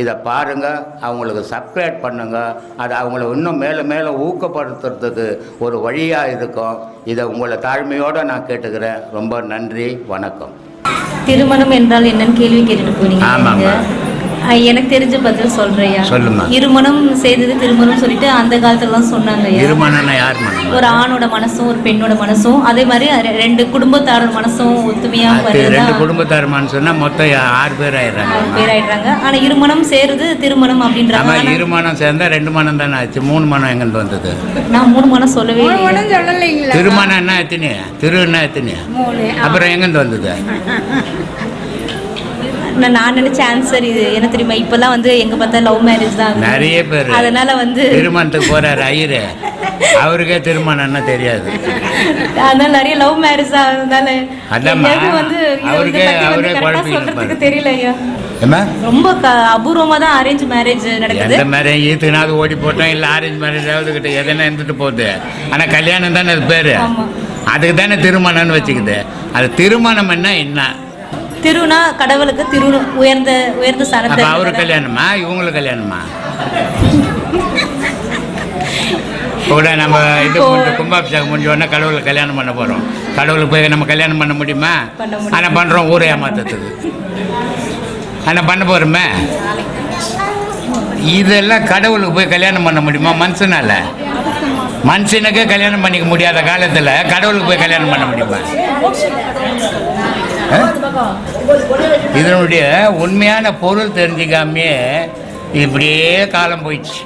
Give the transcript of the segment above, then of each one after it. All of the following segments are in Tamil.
இதை பாருங்க அவங்களுக்கு சப்ஸ்கிரைப் பண்ணுங்க. அது அவங்கள இன்னும் மேலும் மேலும் ஊக்கப்படுத்துறதுக்கு ஒரு வழியாக இருக்கும். இதை உங்களை தாழ்மையோடு நான் கேட்டுக்கிறேன். ரொம்ப நன்றி வணக்கம். திருமணம் என்றால் என்னன்னு கேள்வி கேட்டுட்டு போனீங்க. ஆமாம்மா. எனக்கு தெரிஞ்ச பதில் சொல்றையா சொல்லும்மா. இருமணம் செய்தது திருமணம் சொல்லிட்டு அந்த காலத்துலலாம் சொன்னாங்க. இருமணம்னா யார் மனம் ஒரு ஆணோட மனசும் ஒரு பெண்ணோட மனசும் அதே மாதிரி ரெண்டு குடும்பத்தாரோட மனசும் ஒத்துமையா அது வருதுதான் ரெண்டு குடும்பத்தாருமான்னு சொன்னால் மொத்தம் ஆறு பேர் ஆயிடுறாங்க. ஆறு பேர் ஆயிடுறாங்க. ஆனா இருமணம் சேருது திருமணம் அப்படின்றாங்க. ஆனா இரு மனம் சேர்ந்தா ரெண்டு மனம் தானே ஆச்சு. மூணு மனம் எங்கிருந்து வந்தது? நான் மூணு மனம் சொல்லவே இல்லையே. திருமணம் என்ன எத்தனை திரு என்ன எத்தனை அப்புறம் எங்கிருந்து வந்தது? நான் நான் நினைச்ச ஆன்சர் இது என்ன தெரியுமா? இப்பெல்லாம் வந்து எங்க பார்த்தா லவ் மேரேஜ் தான் ஆகுது. நிறைய பேர் அதனால வந்து திருமணத்துக்கு போறாரு ஐயரு. அவருக்கே திருமணம்னா தெரியாது. அதனால நிறைய லவ் மேரேஜ் அதாம்மா, எங்கேயாவது வந்து அவருக்கே- அவரே இருப்பாரு. தெரியல ஐயா. ரொம்ப க அபூர்வமா தான் அரேஞ்ச் மேரேஜ் நடக்குது. எந்த மாதிரி ஈத்துனாவது ஓடி போட்டோம் இல்லை ஆரஞ்சு மேரேஜாவது கிட்ட எதனா இருந்துட்டு போகுது. ஆனா கல்யாணம் தானே அது பேரு. ஆமா. அதுக்கு தானே திருமணம்னு வச்சுக்குது. அது திருமணம் என்ன என்ன? திருனா கடவுளுக்கு திரு உயர்ந்த உயர்ந்த ஸ்தானத்தை அவரு கல்யாணமா? இவங்களுக்கு கல்யாணமா? கூட நம்ம இது கும்பாபிஷேகம் முடிஞ்ச உடனே கடவுளை கல்யாணம் பண்ண போறோம். கடவுளுக்கு போய் நம்ம கல்யாணம் பண்ண முடியுமா? பண்ண முடியும். ஆனா பண்றோம் ஊரை ஏமாத்தத்துக்கு ஆனா பண்ண போறோமே? இதெல்லாம் கடவுளுக்கு போய் கல்யாணம் பண்ண முடியுமா மனுஷனால? மனுஷனுக்கே கல்யாணம் பண்ணிக்க முடியாத காலத்துல கடவுளுக்கு போய் கல்யாணம் பண்ண முடியுமா? இதனுடைய உண்மையான பொருள் தெரிஞ்சுக்காமையே இப்படியே காலம் போயிடுச்சு.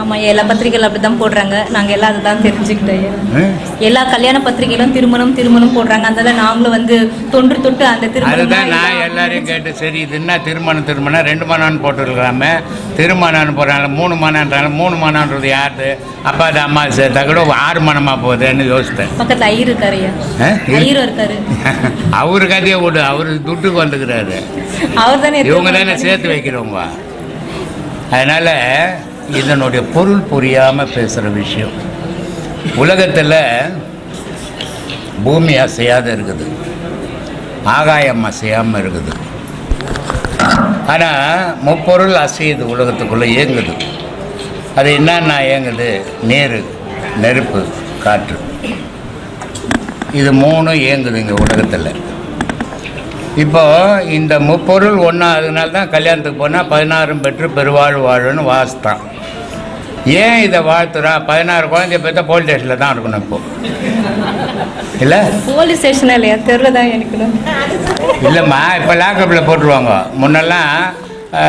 ஆமா எல்லா பத்திரிகைகள் அப்படிதான் போடுறாங்க. நாங்க எல்லாம் அதுதான் தெரிஞ்சுக்கிட்டோம் ஐயா. ம்? எல்லா கல்யாண பத்திரிகையிலும் திருமணம் திருமணம் போடுறாங்க. அதனால நாங்களும் வந்து தொன்று தொட்டு அந்த திருமணம் தான் நான் எல்லாரையும் கேட்டு சரி இது என்ன திருமணம் திருமணம்? ரெண்டு மணம்னு போட்டுருக்கலாமே. திருமணம்னு போடுறாங்க மூணு மணம்ன்றாங்க மூணு மணம்ன்றது யாரு அப்பா அது அம்மா சேர்த்தா கூட ஆறு மணமா போகுதுன்னு யோசித்தேன். பக்கத்துல ஐயர் இருக்காரு ஐயா. ஆ? இரு- ஐயரும் இருக்காரு. அவரு கதையை விடு. அவரு துட்டுக்கு வந்துக்கிறாரு. அவர் தானே இவங்க தானே சேர்த்து வைக்கிறவங்க. அதனால் இதனுடைய பொருள் புரியாமல் பேசுகிற விஷயம். உலகத்தில் பூமி அசையாத இருக்குது. ஆகாயம் அசையாமல் இருக்குது. ஆனால் முப்பொருள் அசையுது உலகத்துக்குள்ளே இயங்குது. அது என்னென்ன இயங்குது? நீர் நெருப்பு காற்று. இது மூணும் இயங்குது இங்கே உலகத்தில். இப்போது இந்த முப்பொருள் ஒன்றா அதனால தான் கல்யாணத்துக்கு போனால் பதினாறும் பெற்று பெருவாழ் வாழுன்னு வாசித்தான் ஏன் இதை வாழ்த்துறா? பதினாறு குழந்தைய பெற்ற போலீஸ் ஸ்டேஷனில் தான் இருக்கணும் இப்போ. இல்லை? போலீஸ் ஸ்டேஷன் இல்லையா? தெருல தான் எனக்கு இல்லைம்மா இப்போ லாக்கப்பில் போட்டுருவாங்க. முன்னெல்லாம்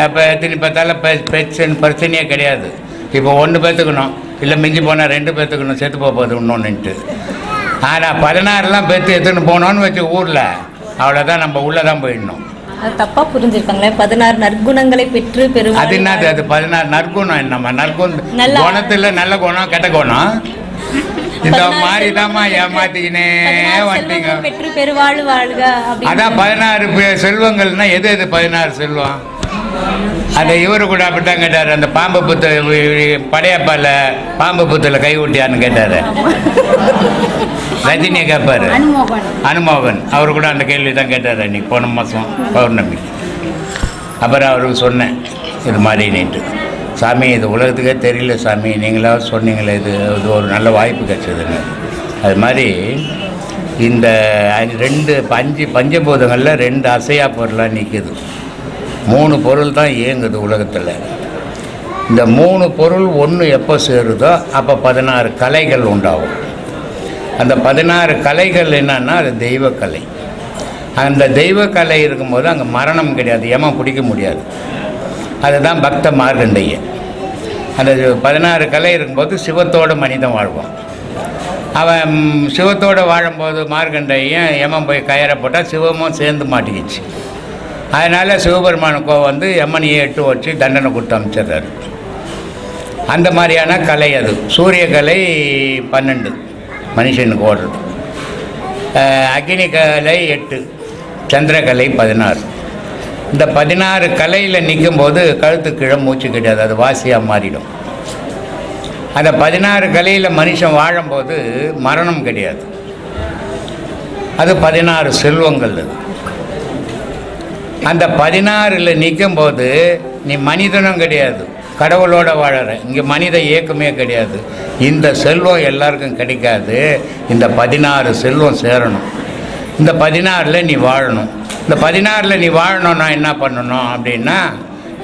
இப்போ எத்தனை பார்த்தாலும் பெ பெச்சன் பிரச்சனையே கிடையாது. இப்போ ஒன்று பேத்துக்கணும். இல்லை மிஞ்சி போனால் ரெண்டு பேத்துக்கணும். செத்து போக போகுது இன்னொன்றுன்ட்டு ஆனால் பதினாறுலாம் பெற்று எடுத்துன்னு போனோன்னு வச்சு ஊரில். அவ்வளோதான் நம்ம உள்ளே தான் போயிடணும். தப்பா புரிஞ்சிருக்காங்களே. பதினாறு நற்குணங்களை பெற்று அது பெருமாள் என்னது? அது பதினாறு நற்குணம் என்னம்மா? நற்குணம் நல்ல- குணத்துல நல்ல குணம் கெட்ட குணம்? இந்த மாதிரி தாம்மா ஏமாத்திக்கினே வந்துட்டீங்க செல்வங்கள் பெற்று பெருவாழ் வாழ்க அதான் பதினாறு செல்வங்கள்னா எது எது பதினாறு செல்வம்? அந்த இவரு கூட அப்படித்தான் கேட்டார். அந்த பாம்பு புத்து படையப்பால பாம்பு புத்துல கை ஊட்டியான்னு கேட்டாரு. ரஜினியை கேட்பாரு அனுமோகன். அவர் கூட அந்த கேள்வி தான் கேட்டார் அன்னைக்கு போன மாதம் பௌர்ணமி. அப்புறம் அவருக்கு சொன்னேன் இது மாதிரி நீட்டு சாமி இது உலகத்துக்கே தெரியல சாமி. நீங்களாவது சொன்னீங்களே இது இது ஒரு நல்ல வாய்ப்பு கிடைச்சதுன்னு. அது மாதிரி இந்த ரெண்டு பஞ்சு பஞ்சபூதங்களில் ரெண்டு அசையா பொருளாக நிற்குது மூணு பொருள் தான் இயங்குது உலகத்தில். இந்த மூணு பொருள் ஒன்று எப்போ சேருதோ அப்போ பதினாறு கலைகள் உண்டாகும். அந்த பதினாறு கலைகள் என்னன்னா அது தெய்வக்கலை. அந்த தெய்வ கலை இருக்கும்போது அங்கே மரணம் கிடையாது ஏமா பிடிக்க முடியாது. அதுதான் பக்த மார்கண்டைய அந்த பதினாறு கலை இருக்கும்போது சிவத்தோட மனிதன் வாழ்வான். அவன் சிவத்தோடு வாழும்போது மார்கண்டையும் யமன் போய் கயற போட்டால் சிவமும் சேர்ந்து மாட்டிக்கிச்சு. அதனால் சிவபெருமான் கோவம் வந்து யமனையே எட்டு வச்சு தண்டனை கொடுத்து அமைச்சிடுறாரு. அந்த மாதிரியான கலை அது. சூரிய கலை பன்னெண்டு மனுஷனுக்கு ஓடுறது அக்னி கலை எட்டு சந்திரகலை பதினாறு. இந்த பதினாறு கலையில் நிற்கும்போது கழுத்து கீழே மூச்சு கிடையாது அது வாசியாக மாறிடும். அந்த பதினாறு கலையில் மனுஷன் வாழும்போது மரணம் கிடையாது. அது பதினாறு செல்வங்கள் அது. அந்த பதினாறில் நிற்கும்போது நீ மனிதனும் கிடையாது. கடவுளோட வாழற. இங்கே மனித இயக்கமே கிடையாது. இந்த செல்வம் எல்லாருக்கும் கிடைக்காது. இந்த பதினாறு செல்வம் சேரணும். இந்த பதினாறில் நீ வாழணும். இந்த பதினாறில் நீ வாழணும்னா என்ன பண்ணணும் அப்படின்னா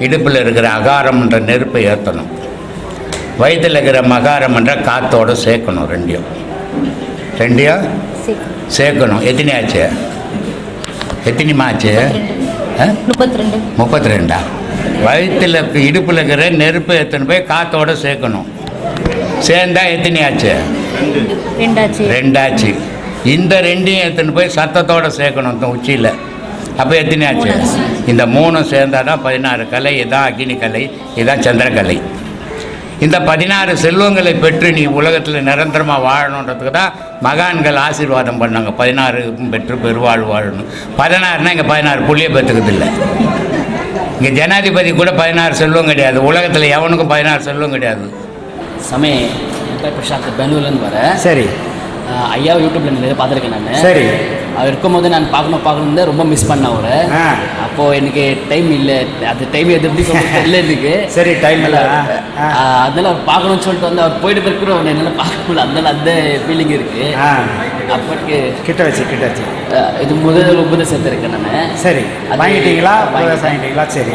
இடுப்பில் இருக்கிற அகாரம்ன்ற நெருப்பை ஏற்றணும் வயிற்றில் இருக்கிற மகாரம்ன்ற காத்தோட சேர்க்கணும் ரெண்டையும். ரெண்டையும் சேர்க்கணும். எத்தனை ஆச்சு? எத்தனைமா ஆச்சு? ஆ முப்பத்தி ரெண்டு முப்பத்தி ரெண்டா வயிற்றில் இடுப்பில் இருக்கிற நெருப்பு எத்தனை போய் காத்தோட சேர்க்கணும். சேர்ந்தா எத்தனை ஆச்சு? ரெண்டாச்சு. ரெண்டாச்சு. இந்த ரெண்டையும் எடுத்துன்னு போய் சத்தத்தோட சேர்க்கணும் இந்த உச்சியில். அப்போ எத்தனை ஆச்சு. இந்த மூணும் சேர்ந்தாதான் தான் பதினாறு கலை இதான் அக்னி கலை இதான் சந்திரகலை. இந்த பதினாறு செல்வங்களை பெற்று நீ உலகத்தில் நிரந்தரமாக வாழணுன்றதுக்கு தான் மகான்கள் ஆசீர்வாதம் பண்ணாங்க. பதினாறு பெற்று பெருவாழ் வாழணும். பதினாறுனா இங்கே பதினாறு புள்ளிய பெற்றுக்கிறது இல்லை. இங்கே ஜனாதிபதி கூட பதினாறு செல்வம் கிடையாது. உலகத்தில் எவனுக்கும் பதினாறு செல்வம் கிடையாது. சமே என் பேர் பிரசாந்த் பெங்களூர்லேருந்து வரேன் சரி. ஐயா யூடியூப்ல நிறைய பார்த்துருக்கேன் நான். சரி. அவர் இருக்கும்போது நான் பார்க்கணும் பார்க்கணும் ரொம்ப மிஸ் பண்ணேன் அவரை. அப்போ எனக்கு டைம் இல்லை. அது டைம் எது எப்படி சொல்ல தெரியல எனக்கு. சரி டைம் இல்லை. அதனால அவர் பார்க்கணும்னு சொல்லிட்டு வந்து அவர் போயிட்டு கூட அவனை என்னால் பார்க்க முடியல. அதனால அந்த ஃபீலிங் இருக்கு. ஆ. அப்போக்கு கிட்ட வச்சு கிட்ட வச்சு. இது முதல் உபதேசத்தை இருக்கேன் நான் சரி. வாங்கிட்டீங்களா? வாங்கிட்டீங்களா? சரி.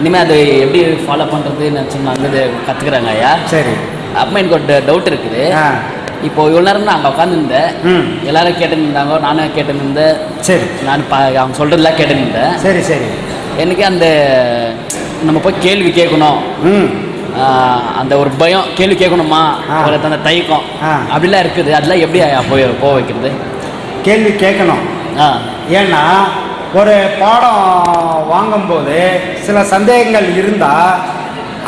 இனிமேல் அதை எப்படி ஃபாலோ பண்ணுறது நான் சும்மா அங்கே கற்றுக்குறாங்க ஐயா. சரி. அப்போ எனக்கு ஒரு டவுட் இருக்குது. இப்போ இவ்வளோ நேரம் நான் அங்கே உட்காந்துருந்தேன் எல்லாரும் கேட்டுன்னு இருந்தாங்க நானும் கேட்டுன்னு இருந்தேன் சரி. நான் பா அவங்க சொல்கிறதெல்லாம் கேட்டுன்னு இருந்தேன் சரி சரி. எனக்கு அந்த நம்ம போய் கேள்வி கேட்கணும். அந்த ஒரு பயம் கேள்வி கேட்கணுமா. ஒரு அந்த தயக்கம். அப்படிலாம் இருக்குது. அதெல்லாம் எப்படி போய் போக வைக்கிறது? கேள்வி கேட்கணும். ஆ. ஏன்னா ஒரு பாடம் வாங்கும்போது சில சந்தேகங்கள் இருந்தால்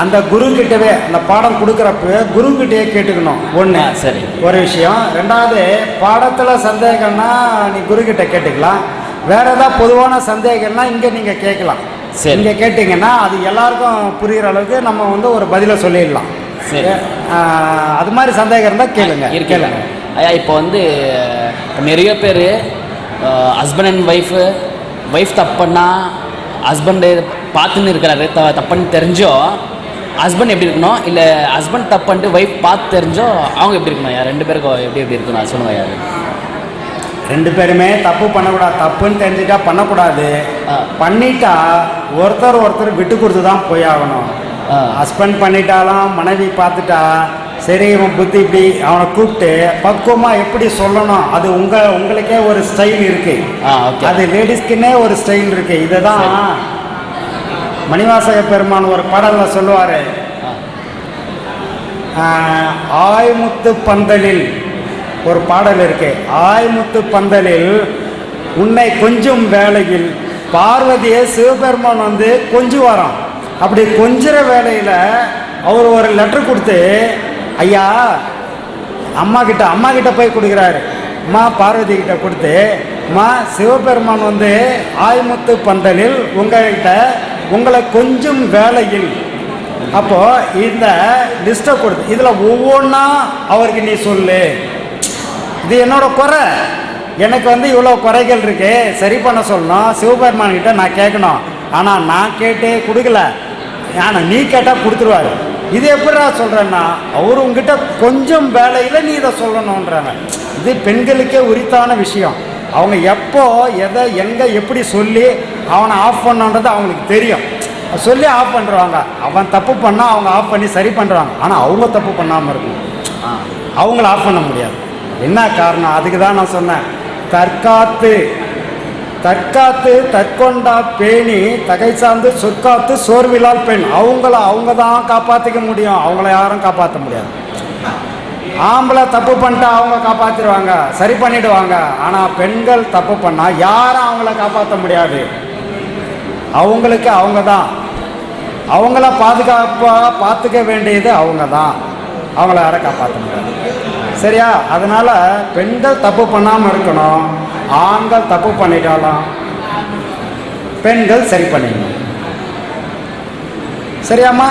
அந்த குரு கிட்டவே அந்த பாடம் கொடுக்குறப்ப குரு கிட்டயே கேட்டுக்கணும். ஒன்று சரி. ஒரு விஷயம். ரெண்டாவது பாடத்தில் சந்தேகம்னா நீ குரு கிட்ட கேட்டுக்கலாம். வேற ஏதாவது பொதுவான சந்தேகம்னா இங்கே நீங்கள் கேட்கலாம். சரி. இங்கே கேட்டிங்கன்னா அது எல்லாருக்கும் புரிகிற அளவுக்கு நம்ம வந்து ஒரு பதிலை சொல்லிடலாம். சரி. அது மாதிரி சந்தேகம் இருந்தால் கேளுங்க. கேளுங்க. ஐயா இப்போ வந்து நிறைய பேர் ஹஸ்பண்ட் அண்ட் ஒய்ஃபு ஒய்ஃப் தப்புன்னா ஹஸ்பண்டு பார்த்துன்னு இருக்கிறாரு த தப்புன்னு தெரிஞ்சோ ஹஸ்பண்ட் எப்படி இருக்கணும்? இல்லை ஹஸ்பண்ட் தப்புன்ட்டு ஒய்ஃப் பார்த்து தெரிஞ்சோ அவங்க எப்படி இருக்கணும்? ஐயா ரெண்டு பேருக்கும் எப்படி எப்படி இருக்கணும்? சொல்லுங்க ஐயா ரெண்டு பேருமே தப்பு பண்ணக்கூடாது தப்புன்னு தெரிஞ்சுட்டா பண்ணக்கூடாது. பண்ணிட்டா ஒருத்தர் ஒருத்தர் விட்டு கொடுத்து தான் போய் ஆகணும். ஹஸ்பண்ட் பண்ணிட்டாலும் மனைவி பார்த்துட்டா சரி இவன் புத்தி இப்படி அவனை கூப்பிட்டு பக்குவமாக எப்படி சொல்லணும்? அது உங்க உங்களுக்கே ஒரு ஸ்டைல் இருக்கு. ஆ ஓகே அது லேடிஸ்க்குன்னே ஒரு ஸ்டைல் இருக்கு. இதுதான் மணிவாசக பெருமான் ஒரு பாடலில் சொல்லுவார். ஆய்முத்து பந்தலில் ஒரு பாடல் இருக்கு. ஆய்முத்து பந்தலில் உன்னை கொஞ்சம் வேலையில் பார்வதியை சிவபெருமான் வந்து கொஞ்சம் வரோம் அப்படி கொஞ்சிற வேலையில் அவர் ஒரு லெட்டர் கொடுத்து ஐயா அம்மா கிட்ட அம்மா கிட்ட போய் கொடுக்குறாரு. அம்மா பார்வதி கிட்ட கொடுத்து அம்மா சிவபெருமான் வந்து ஆய்முத்து பந்தலில் உங்கள்கிட்ட உங்களை கொஞ்சம் வேலையில். அப்போ இந்த லிஸ்ட்டை கொடுத்து இதில் ஒவ்வொன்றா அவருக்கு நீ சொல்லு. இது என்னோட குறை. எனக்கு வந்து இவ்வளோ குறைகள் இருக்கு. சரி பண்ண சொல்லணும். சிவபெருமான் கிட்ட நான் கேட்கணும். ஆனால் நான் கேட்டே கொடுக்கல. ஆனால் நீ கேட்டால் கொடுத்துருவாரு. இது எப்படிடா சொல்கிறேன்னா அவர் உங்ககிட்ட கொஞ்சம் வேலையில் நீ இதை சொல்லணுன்றாங்க இது பெண்களுக்கே உரித்தான விஷயம். அவங்க எப்போ எதை எங்கே எப்படி சொல்லி அவனை ஆஃப் பண்ணுன்றது அவங்களுக்கு தெரியும். சொல்லி ஆஃப் பண்ணுறாங்க அவன் தப்பு பண்ணால் அவங்க ஆஃப் பண்ணி சரி பண்ணுறாங்க ஆனால் அவங்க தப்பு பண்ணாமல் இருக்கும். ஆ அவங்கள ஆஃப் பண்ண முடியாது. என்ன காரணம்? அதுக்கு தான் நான் சொன்னேன். தற்காத்து. தற்காத்து தற்கொண்டா பேணி தகை சார்ந்து சொற்காத்து சோர்விலால் பெண். அவங்கள அவங்க தான் காப்பாற்றிக்க முடியும். அவங்கள யாரும் காப்பாற்ற முடியாது. ஆம்பளை தப்பு பண்ணிட்டா அவங்க காப்பாற்றிடுவாங்க சரி பண்ணிடுவாங்க. ஆனால் பெண்கள் தப்பு பண்ணால் யாரும் அவங்கள காப்பாற்ற முடியாது? அவங்களுக்கு அவங்க தான். அவங்கள பாதுகாப்பாக பார்த்துக்க வேண்டியது அவங்க தான். அவங்கள யாரை காப்பாற்ற முடியாது. சரியா? அதனால் பெண்கள் தப்பு பண்ணாமல் இருக்கணும். ஆண்கள் தப்பு பண்ணிட்டாலும் பெண்கள் சரி பண்ணிக்கணும் சரியாம்மா?